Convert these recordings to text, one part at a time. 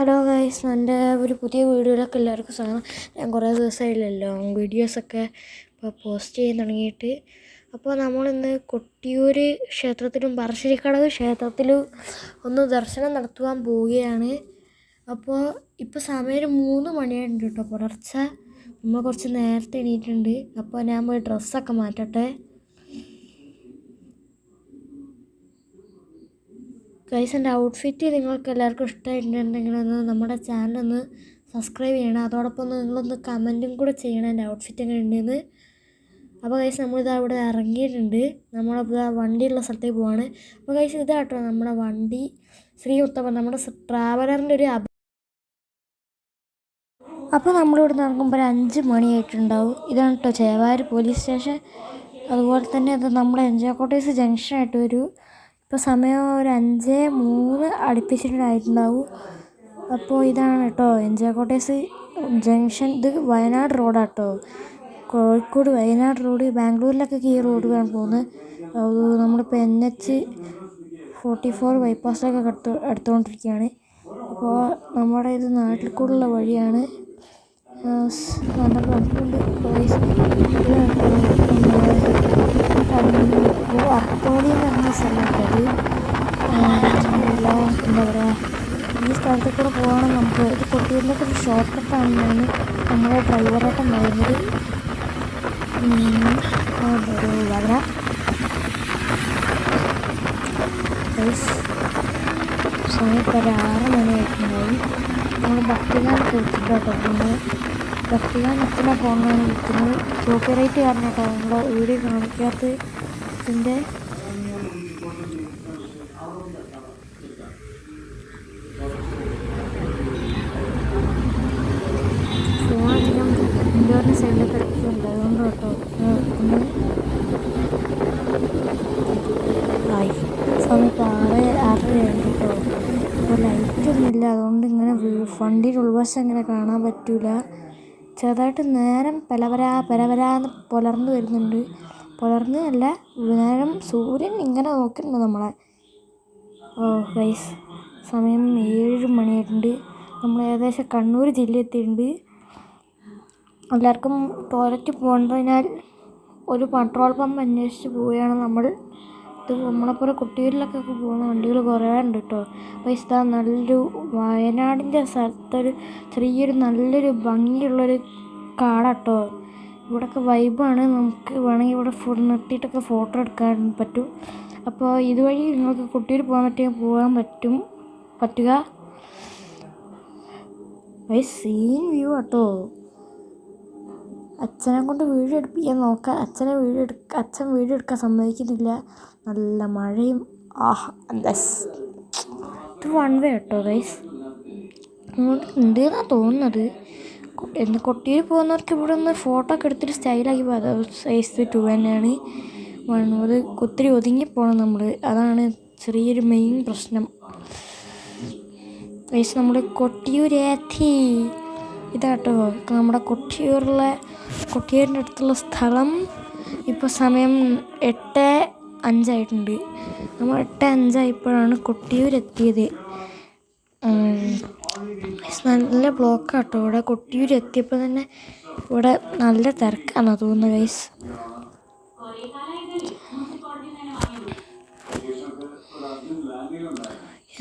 Hello guys എന്റെ ഒരു പുതിയ വീഡിയോയിലൊക്കെ എല്ലാവർക്കും സ്വാഗതം. ഞാൻ കുറേ ദിവസമായില്ലല്ലോ വീഡിയോസൊക്കെ ഇപ്പോൾ പോസ്റ്റ് ചെയ്യാൻ തുടങ്ങിയിട്ട്. അപ്പോൾ നമ്മളിന്ന് കൊട്ടിയൂർ ക്ഷേത്രത്തിലും പറശ്ശിനിക്കടവ് ക്ഷേത്രത്തിലും ഒന്ന് ദർശനം നടത്തുവാൻ പോവുകയാണ്. അപ്പോൾ ഇപ്പോൾ സമയം ഒരു മൂന്ന് മണിയായിട്ടുണ്ട് കേട്ടോ പുലർച്ചെ. നമ്മൾ കുറച്ച് നേരത്തെ എണീറ്റുണ്ട് അപ്പോൾ ഞാൻ പോയി ഡ്രസ്സൊക്കെ മാറ്റട്ടെ. ഗൈസ് എന്റെ ഔട്ട്ഫിറ്റ് നിങ്ങൾക്ക് എല്ലാവർക്കും ഇഷ്ടമായിട്ടുണ്ടെങ്കിൽ ഒന്ന് നമ്മുടെ ചാനൽ ഒന്ന് സബ്സ്ക്രൈബ് ചെയ്യണം. അതോടൊപ്പം നിങ്ങളൊന്ന് കമന്റും കൂടെ ചെയ്യണം എന്റെ ഔട്ട്ഫിറ്റ് എങ്ങനെ ഉണ്ടെന്ന്. അപ്പോൾ ഗൈസ് നമ്മളിതാ ഇവിടെ ഇറങ്ങിയിട്ടുണ്ട്. നമ്മളിപ്പോൾ വണ്ടിയുള്ള സ്ഥലത്തേക്ക് പോവാണ്. അപ്പോൾ ഗൈസ് ഇതാട്ടോ നമ്മുടെ വണ്ടി. ശ്രീ ഉത്തമൻ നമ്മുടെ ട്രാവലറിന്റെ ഒരു അപ അപ്പോൾ നമ്മളിവിടെ നിന്ന് ഇറങ്ങുമ്പോൾ ഒരു അഞ്ച് മണിയായിട്ടുണ്ടാവും. ഇതാണ് കേട്ടോ ചേവായൂർ പോലീസ് സ്റ്റേഷൻ അതുപോലെ തന്നെ അത് നമ്മുടെ എൻജോയ് കോട്ടേഴ്സ് ജംഗ്ഷനായിട്ട് വരും ഇപ്പോൾ സമയം ഒരു അഞ്ച് മൂന്ന് അടുപ്പിച്ചിട്ടുണ്ടായിട്ടുണ്ടാവും. അപ്പോൾ ഇതാണ് കേട്ടോ എൻജോയ് കോട്ടേഴ്സ് ജംഗ്ഷൻ. ഇത് വയനാട് റോഡാണ് കേട്ടോ കോഴിക്കോട് വയനാട് റോഡ് ബാംഗ്ലൂരിലൊക്കെ ഈ റോഡ് വേണം പോകുന്നത്. നമ്മളിപ്പോൾ എൻ എച്ച് ഫോർട്ടി ഫോർ ബൈപ്പാസിലൊക്കെ എടുത്ത് എടുത്തുകൊണ്ടിരിക്കുകയാണ് അപ്പോൾ നമ്മുടെ ഇത് നാട്ടിൽ കൂടുള്ള വഴിയാണ് നല്ല അർത്തോളി എന്ന് പറഞ്ഞ സ്ഥലമുണ്ട് എല്ലാം എന്താ പറയുക ഈ സ്ഥലത്തിൽ കൂടെ പോകണം നമുക്ക് ഇത് കൊട്ടിയൂരിലേക്ക് ഒരു ഷോർട്ട് കട്ടാണെന്നാണ് നമ്മുടെ ഡ്രൈവറായിട്ട് പറയുന്നത് വര സമയം ഇപ്പോൾ ഒരു ആറ് മണിയായിട്ടുണ്ടായി നമ്മൾ ഭക്തിഗാനൊക്കെ വിളിച്ചിട്ടോ നമ്മൾ എത്തുന്ന ഫോണിലാണ് വിളിക്കുന്നത് കോപ്പിറൈറ്റ് കാരണം കേട്ടോ നമ്മുടെ വീഡിയോ കാണിക്കാത്ത ഇതിന്റെ ഫോണധികം അതുകൊണ്ട് ഇങ്ങനെ വണ്ടിയുടെ ഉൾവശം ഇങ്ങനെ കാണാൻ പറ്റൂല. ചെറുതായിട്ട് നേരം പലവരാ പരവരാന്ന് പുലർന്നു വരുന്നുണ്ട്. പുലർന്ന് അല്ല നേരം സൂര്യൻ ഇങ്ങനെ നോക്കുന്നുണ്ട് നമ്മളെ. ഓ ഗൈസ് സമയം ഏഴ് മണിയായിട്ടുണ്ട്. നമ്മൾ ഏകദേശം കണ്ണൂർ ജില്ല എത്തിയിട്ടുണ്ട് എല്ലാവർക്കും ടോയ്ലറ്റ് പോകേണ്ടതിനാൽ ഒരു പെട്രോൾ പമ്പ് അന്വേഷിച്ച് പോവുകയാണ് നമ്മൾ. ഇത് നമ്മളെപ്പോലെ കുട്ടികളിലൊക്കെ പോകുന്ന വണ്ടികൾ കുറേ ഉണ്ട് കേട്ടോ. അപ്പോൾ നല്ലൊരു വയനാടിന്റെ സ്ഥലത്തൊരു ചെറിയൊരു നല്ലൊരു ഭംഗിയുള്ളൊരു കാടാട്ടോ ഇവിടെയൊക്കെ വൈബാണ് നമുക്ക് വേണമെങ്കിൽ ഇവിടെ ഫുൾ നിർത്തിയിട്ടൊക്കെ ഫോട്ടോ എടുക്കാൻ പറ്റും. അപ്പോൾ ഇതുവഴി നിങ്ങൾക്ക് കുട്ടിയിൽ പോകാൻ പറ്റിയാൽ പോകാൻ പറ്റും. പറ്റുക. സീൻ വ്യൂ കേട്ടോ അച്ഛനെ കൊണ്ട് വീഡിയോ എടുപ്പിക്കാൻ നോക്കാം. അച്ഛനെ വീഡിയോ എടുക്ക അച്ഛൻ വീഡിയോ എടുക്കാൻ സമ്മതിക്കുന്നില്ല. നല്ല മഴയും. ആഹ് ഇത് വൺ വേ കേട്ടോ ഗൈസ് ഉണ്ട് എന്നാണ് തോന്നുന്നത്. എന്ന് കൊട്ടിയിൽ പോകുന്നവർക്ക് ഇവിടെ ഒന്ന് ഫോട്ടോ ഒക്കെ എടുത്തിട്ട് സ്റ്റൈലാക്കി പോകാം. സൈസ് ടു തന്നെയാണ്. വണ്ണൂർ ഒത്തിരി ഒതുങ്ങിപ്പോണം നമ്മൾ അതാണ് ചെറിയൊരു മെയിൻ പ്രശ്നം. ഗൈസ് നമ്മുടെ കൊട്ടിയൂരേത്തി ഇതാട്ടോ. നമ്മുടെ കൊട്ടിയൂരിലെ കൊട്ടിയൂരിന്റെ അടുത്തുള്ള സ്ഥലം. ഇപ്പോൾ സമയം എട്ട് അഞ്ചായിട്ടുണ്ട്. നമ്മൾ എട്ട് അഞ്ചായപ്പോഴാണ് കൊട്ടിയൂർ എത്തിയത്. നല്ല ബ്ലോക്കാട്ടോ. ഇവിടെ കൊട്ടിയൂർ എത്തിയപ്പോൾ തന്നെ ഇവിടെ നല്ല തിരക്കാണോ തോന്നുന്നു ഗൈസ്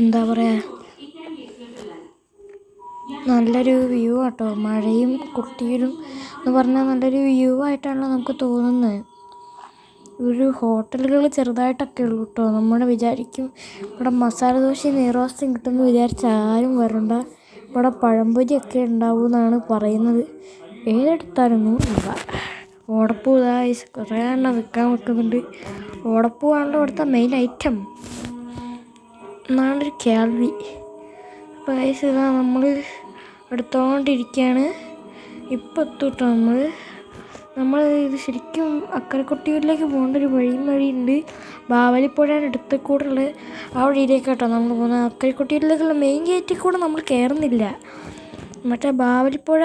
എന്താ പറയുക നല്ലൊരു വ്യൂ ആട്ടോ. മഴയും കുട്ടിയിലും എന്ന് പറഞ്ഞാൽ നല്ലൊരു വ്യൂ ആയിട്ടാണല്ലോ നമുക്ക് തോന്നുന്നത് ഒരു ഹോട്ടലുകൾ ചെറുതായിട്ടൊക്കെ ഉള്ളൂ കേട്ടോ നമ്മൾ വിചാരിക്കും ഇവിടെ മസാല ദോശയും നെയ്റോസ്റ്റും കിട്ടുമെന്ന് വിചാരിച്ച ആരും വരണ്ട. ഇവിടെ പഴംപൊരിയൊക്കെ ഉണ്ടാവും എന്നാണ് പറയുന്നത്. ഏതെടുത്താലൊന്നും ഇല്ല. ഓടപ്പൂ ഇതാ കുറേ എണ്ണം വിൽക്കാൻ വെക്കുന്നുണ്ട് ഓടപ്പൂവാണല്ലോ ഇവിടുത്തെ മെയിൻ ഐറ്റം എന്നാണൊരു കേൾവി. ഇതാ നമ്മൾ എടുത്തോണ്ടിരിക്കുകയാണ് ഇപ്പം എത്തൂട്ടോ നമ്മൾ നമ്മൾ ഇത് ശരിക്കും അക്കരക്കുട്ടിയൂരിലേക്ക് പോകേണ്ട ഒരു വഴിയും വഴിയുണ്ട് ബാവലിപ്പുഴയുടെ അടുത്ത് ഉള്ള ആ വഴിയിലേക്ക് കേട്ടോ നമ്മൾ പോകുന്നത്. അക്കരക്കുട്ടിയൂരിലേക്കുള്ള മെയിൻ ഗേറ്റിൽ കൂടെ നമ്മൾ കയറുന്നില്ല. മറ്റേ ബാവലിപ്പുഴ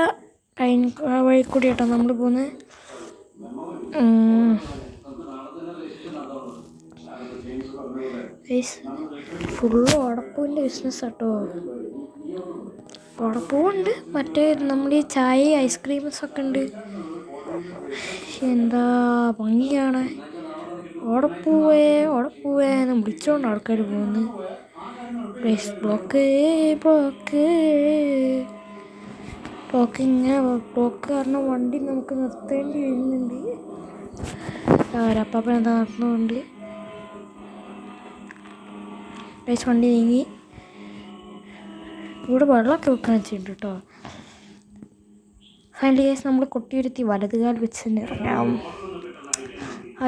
കഴിഞ്ഞ ആ വഴി കൂടി കേട്ടോ നമ്മൾ പോകുന്നത്. ഫുള്ള് ഉടപ്പൂവിന്റെ ബിസിനസ് കേട്ടോ ഉടപ്പൂവുണ്ട് മറ്റേ നമ്മൾ ഈ ചായ ഐസ്ക്രീംസൊക്കെ ഉണ്ട്. എന്താ ഭംഗിയാണ്. ഓടപ്പൂവേ ഓടപ്പൂവേ എന്ന് വിളിച്ചോണ്ട് ആൾക്കാർ പോകുന്നു. ബ്ലോക്ക് ബ്ലോക്ക് ബ്ലോക്ക് ഇങ്ങനെ ബ്ലോക്ക് കാരണം വണ്ടി നമുക്ക് നിർത്തേണ്ടി വരുന്നുണ്ട്. അവരപ്പം എന്താ ഗൈസ് വണ്ടി നീങ്ങി. ഇവിടെ വെള്ളമൊക്കെ വെക്കാൻ വെച്ചിട്ടുണ്ട് കേട്ടോ. ഫൈനലി ഗൈസ് നമ്മൾ കൊട്ടിയിരുത്തി വലതുകാൽ വെച്ച് ഇറങ്ങാം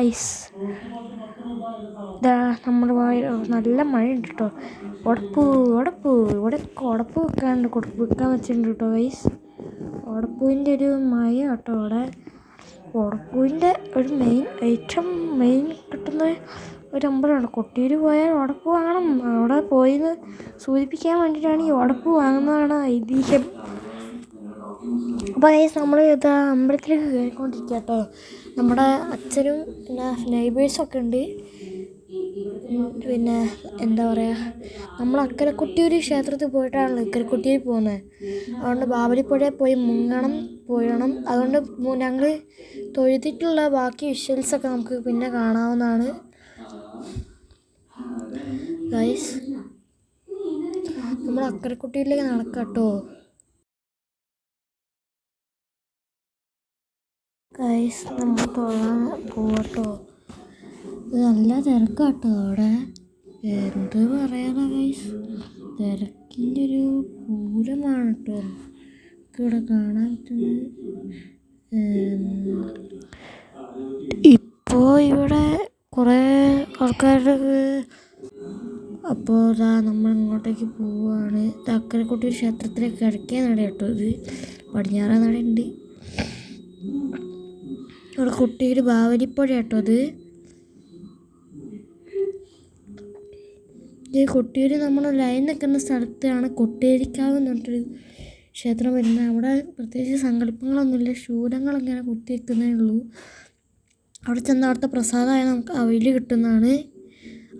ഐസ്. ഇതാ നമ്മുടെ വായ നല്ല മഴയുണ്ട് കേട്ടോ ഉടപ്പ് ഉടപ്പ് ഇവിടെ ഉടപ്പ് വെക്കാനുണ്ട് കൊടുപ്പ് വെക്കാൻ വെച്ചിട്ടുണ്ട് കേട്ടോ ഐസ് ഉടപ്പൂവിന്റെ ഒരു മഴ കേട്ടോ ഇവിടെ. ഉടപ്പൂവിന്റെ ഒരു മെയിൻ ഏറ്റവും മെയിൻ കിട്ടുന്ന ഒരു അമ്പലമാണ്. കൊട്ടിയൂർ പോയാൽ ഉടപ്പ് വാങ്ങണം. അവിടെ പോയി സൂചിപ്പിക്കാൻ വേണ്ടിയിട്ടാണ് ഈ ഉടപ്പ് വാങ്ങുന്നതാണ് ഐതിഹ്യം. അപ്പോൾ ഗൈസ് നമ്മൾ ഇത് അമ്പലത്തിലേക്ക് കയറിക്കൊണ്ടിരിക്കുക കേട്ടോ നമ്മുടെ അച്ഛനും പിന്നെ നെയ്ബേഴ്സൊക്കെ ഉണ്ട്. പിന്നെ എന്താ പറയുക നമ്മൾ അക്കരക്കുട്ടിയൂർ ക്ഷേത്രത്തിൽ പോയിട്ടാണല്ലോ ഇക്കരക്കുട്ടിയൂർ പോകുന്നത് അതുകൊണ്ട് ബാബലിപ്പുഴയിൽ പോയി മുങ്ങണം പോയണം അതുകൊണ്ട് ഞങ്ങൾ തൊഴുതിട്ടുള്ള ബാക്കി വിഷ്വൽസൊക്കെ നമുക്ക് പിന്നെ കാണാവുന്നതാണ്. ഗൈസ് നമ്മൾ അക്കരക്കുട്ടിയിലേക്ക് നടക്കാം കേട്ടോ ഗൈസ് നമ്മൾ തൊഴാൻ ഇത് നല്ല തിരക്കാട്ടോ അവിടെ. എന്ത് പറയാനാ ഗൈസ് തിരക്കിന്റെ ഒരു പൂരമാണ് കേട്ടോ ഇവിടെ കാണാൻ പറ്റുന്നത് ഇപ്പോൾ ഇവിടെ കുറേ ആൾക്കാരുടെ അപ്പോൾ ഇതാ നമ്മൾ ഇങ്ങോട്ടേക്ക് പോവുകയാണ് തക്കരക്കുട്ടി ക്ഷേത്രത്തിലേക്ക് കിഴക്കേ നട കേട്ടോ ഇത്. പടിഞ്ഞാറേ നടയുണ്ട് ഇവിടെ കുട്ടിയുടെ ബാവലിപ്പുഴ കേട്ടോ അത്. ഈ കൊട്ടിയൂർ നമ്മൾ ലൈൻ നിൽക്കുന്ന സ്ഥലത്താണ് കൊട്ടേരിക്കാവ് എന്ന് പറഞ്ഞിട്ടൊരു ക്ഷേത്രം വരുന്നത്. അവിടെ പ്രത്യേകിച്ച് സങ്കല്പങ്ങളൊന്നുമില്ല. ശൂരങ്ങളിങ്ങനെ ഇങ്ങനെ കുത്തി വെക്കുന്നേ ഉള്ളൂ. അവിടെ ചെന്ന് അവിടുത്തെ പ്രസാദമായ നമുക്ക് അവിൽ കിട്ടുന്നതാണ്.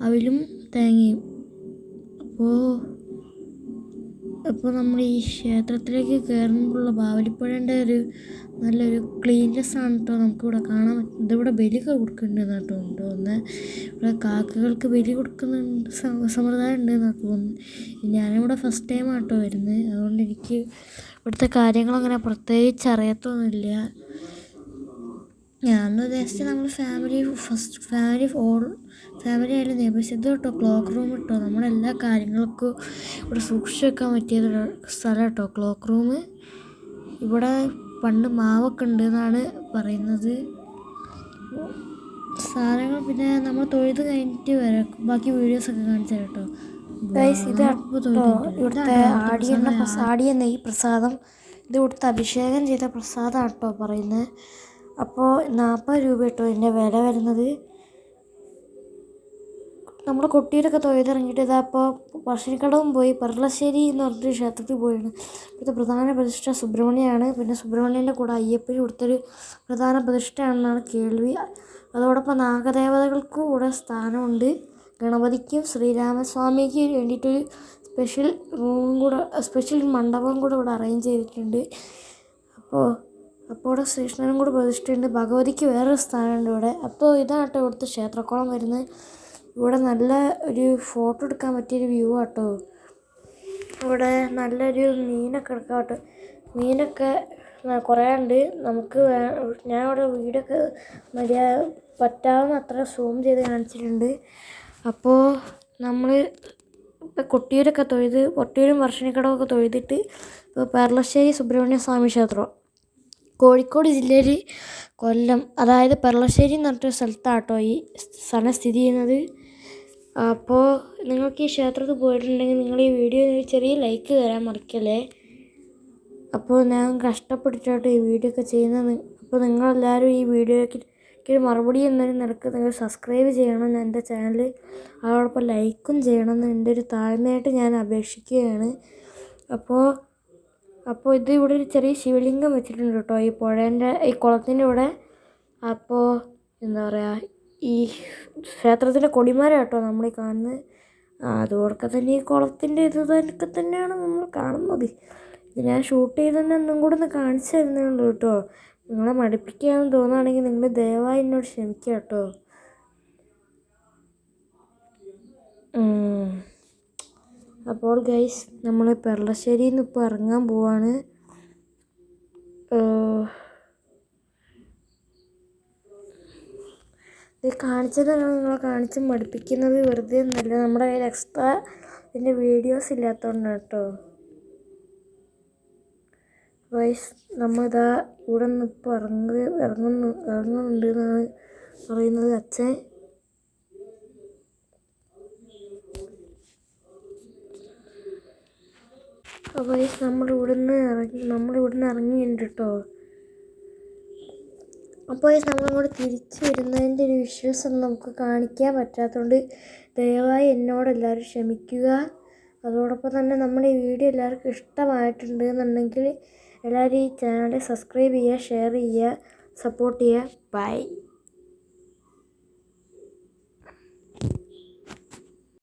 അവിലും തേങ്ങയും. അപ്പോൾ അപ്പോൾ നമ്മൾ ഈ ക്ഷേത്രത്തിലേക്ക് കയറുമ്പോഴുള്ള ബാവലിപ്പുഴേന്റെ ഒരു നല്ലൊരു ക്ലീൻനെസ് ആണ് കേട്ടോ നമുക്കിവിടെ കാണാൻ പറ്റുന്നത് ഇവിടെ ബലിയൊക്കെ കൊടുക്കുന്നുണ്ട് കേട്ടോ തോന്നുന്നത് ഇവിടെ കാക്കകൾക്ക് ബലി കൊടുക്കുന്ന സമ്പ്രദായം ഉണ്ട് എന്നൊക്കെ തോന്നുന്നു ഞാനിവിടെ ഫസ്റ്റ് ടൈം ആട്ടോ വരുന്നത്. അതുകൊണ്ട് എനിക്ക് ഇവിടുത്തെ കാര്യങ്ങളങ്ങനെ പ്രത്യേകിച്ച് അറിയത്തൊന്നുമില്ല. ഞാൻ ഉദ്ദേശിച്ചത് നമ്മൾ family first family all family ആയാലും ഇത് കേട്ടോ ക്ലോക്ക് റൂം കേട്ടോ നമ്മുടെ എല്ലാ കാര്യങ്ങൾക്കും ഇവിടെ സൂക്ഷിച്ച് വെക്കാൻ പറ്റിയ സ്ഥലം കേട്ടോ ക്ലോക്ക് റൂം ഇവിടെ പണ്ട് മാവൊക്കെ ഉണ്ട് എന്നാണ് പറയുന്നത്. സാധനങ്ങൾ പിന്നെ നമ്മൾ തൊഴുത് കഴിഞ്ഞിട്ട് വരാം. ബാക്കി വീഡിയോസൊക്കെ കാണിച്ചു തരാം കേട്ടോ. ഇവിടുത്തെ ആടിയെണ്ണ പ്രസാദം. പ്രസ ആടിയ നെയ്യ് പ്രസാദം. ഇത് ഇവിടുത്തെ അഭിഷേകം ചെയ്ത പ്രസാദമാണ് കേട്ടോ പറയുന്നത് അപ്പോൾ നാൽപ്പത് രൂപ കേട്ടോ ഇതിന്റെ വില വരുന്നത്. നമ്മൾ കുട്ടിയിലൊക്കെ തൊഴുതിറങ്ങിയിട്ട് ഇതാ ഇപ്പോൾ പറശ്ശിനിക്കടവും പോയി പെർളശ്ശേരി എന്ന് പറഞ്ഞൊരു ക്ഷേത്രത്തിൽ പോയാണ്. ഇവിടുത്തെ പ്രധാന പ്രതിഷ്ഠ സുബ്രഹ്മണ്യമാണ് പിന്നെ സുബ്രഹ്മണ്യന്റെ കൂടെ അയ്യപ്പനും കൊടുത്തൊരു പ്രധാന പ്രതിഷ്ഠയാണെന്നാണ് കേൾവി. അതോടൊപ്പം നാഗദേവതകൾക്കും കൂടെ സ്ഥാനമുണ്ട്. ഗണപതിക്കും ശ്രീരാമസ്വാമിക്ക് വേണ്ടിയിട്ടൊരു സ്പെഷ്യൽ റൂമും കൂടെ സ്പെഷ്യൽ മണ്ഡപം കൂടെ ഇവിടെ അറേഞ്ച് ചെയ്തിട്ടുണ്ട്. അപ്പോൾ അപ്പോൾ ഇവിടെ ശ്രീകൃഷ്ണനും കൂടെ പ്രതിഷ്ഠയുണ്ട് ഭഗവതിക്ക് വേറൊരു സ്ഥാനമുണ്ട് ഇവിടെ. അപ്പോൾ ഇതാണ് കേട്ടോ ഇവിടുത്തെ ക്ഷേത്രക്കുളം വരുന്നത്. ഇവിടെ നല്ല ഒരു ഫോട്ടോ എടുക്കാൻ പറ്റിയൊരു വ്യൂ ആട്ടോ. ഇവിടെ നല്ലൊരു മീനൊക്കെ എടുക്കാം കേട്ടോ മീനൊക്കെ കുറേ ഉണ്ട്. നമുക്ക് ഞാൻ ഇവിടെ വീടൊക്കെ മര്യാ പറ്റാവുന്ന അത്ര സൂം ചെയ്ത് കാണിച്ചിട്ടുണ്ട്. അപ്പോൾ നമ്മൾ ഇപ്പോൾ കൊട്ടിയൂരൊക്കെ തൊഴുത് കൊട്ടിയൂരും പറശ്ശിനിക്കടവൊക്കെ തൊഴുതിട്ട് ഇപ്പോൾ പേർലശ്ശേരി സുബ്രഹ്മണ്യ സ്വാമി ക്ഷേത്രം. കോഴിക്കോട് ജില്ലയിൽ കൊല്ലം അതായത് പെർളശ്ശേരി എന്ന് പറഞ്ഞിട്ടൊരു സ്ഥലത്താട്ടോ ഈ സ്ഥലം സ്ഥിതി ചെയ്യുന്നത്. അപ്പോൾ നിങ്ങൾക്ക് ഈ ക്ഷേത്രത്തിൽ പോയിട്ടുണ്ടെങ്കിൽ നിങ്ങൾ ഈ വീഡിയോ ചെറിയ ലൈക്ക് തരാൻ മറക്കല്ലേ? അപ്പോൾ ഞാൻ കഷ്ടപ്പെട്ടിട്ടാണ് ഈ വീഡിയോ ഒക്കെ ചെയ്യുന്നത്. അപ്പോൾ നിങ്ങളെല്ലാവരും ഈ വീഡിയോയ്ക്ക് മറുപടി എന്നൊരു നിലയ്ക്ക് നിങ്ങൾ സബ്സ്ക്രൈബ് ചെയ്യണം എന്റെ ചാനൽ അതോടൊപ്പം ലൈക്കും ചെയ്യണം എന്ന് എന്റെ ഒരു താഴ്മയായിട്ട് ഞാൻ അപേക്ഷിക്കുകയാണ്. അപ്പോൾ അപ്പോൾ ഇത് ഇവിടെ ഒരു ചെറിയ ശിവലിംഗം വെച്ചിട്ടുണ്ട് കേട്ടോ ഈ പുഴേന്റെ ഈ കുളത്തിന്റെ ഇവിടെ. അപ്പോൾ എന്താ പറയുക ഈ ക്ഷേത്രത്തിന്റെ കൊടിമരം കേട്ടോ നമ്മൾ ഈ കാണുന്നത് അതോടൊക്കെ തന്നെ ഈ കുളത്തിന്റെ ഇത് തന്നെ തന്നെയാണ് നമ്മൾ കാണുന്നത്. ഇത് ഞാൻ ഷൂട്ട് ചെയ്തതന്നെ ഒന്നും കൂടെ ഒന്ന് കാണിച്ചു തരുന്നുള്ളൂ കേട്ടോ നിങ്ങളെ മടുപ്പിക്കാമെന്ന് തോന്നുകയാണെങ്കിൽ നിങ്ങൾ ദയവായി എന്നോട് ക്ഷമിക്കുക കേട്ടോ. അപ്പോൾ ഗൈസ് നമ്മൾ പെർളശ്ശേരിയിൽ നിന്ന് ഇപ്പോൾ ഇറങ്ങാൻ പോവാണ് കാണിച്ചത് ഇത് നിങ്ങൾ നിങ്ങളെ കാണിച്ച് മടുപ്പിക്കുന്നത് വെറുതെ ഒന്നുമല്ല. നമ്മുടെ കയ്യിൽ എക്സ്ട്രാ ഇതിന്റെ വീഡിയോസ് ഇല്ലാത്തതുകൊണ്ടാണ് കേട്ടോ. വൈസ് നമ്മളിതാ ഇവിടെ നിന്ന് ഇപ്പോൾ ഇറങ്ങുക ഇറങ്ങുന്നു ഇറങ്ങുന്നുണ്ട് എന്നാണ് പറയുന്നത് അച്ഛൻ. അപ്പോൾ വൈസ് നമ്മൾ ഇവിടുന്ന് ഇറങ്ങി നമ്മൾ ഇവിടുന്ന് ഇറങ്ങിയിട്ടുണ്ട് കേട്ടോ അപ്പോൾ ഗൈസ് നമ്മളിങ്ങോട്ട് തിരിച്ചു വരുന്നതിന്റെ ഒരു വിഷ്വൽസ് ഒന്നും നമുക്ക് കാണിക്കാൻ പറ്റാത്തതുകൊണ്ട് ദയവായി എന്നോട് എല്ലാവരും ക്ഷമിക്കുക. അതോടൊപ്പം തന്നെ നമ്മുടെ ഈ വീഡിയോ എല്ലാവർക്കും ഇഷ്ടമായിട്ടുണ്ട് എന്നുണ്ടെങ്കിൽ എല്ലാവരും ഈ ചാനൽ സബ്സ്ക്രൈബ് ചെയ്യുക ഷെയർ ചെയ്യുക സപ്പോർട്ട് ചെയ്യുക. ബൈ.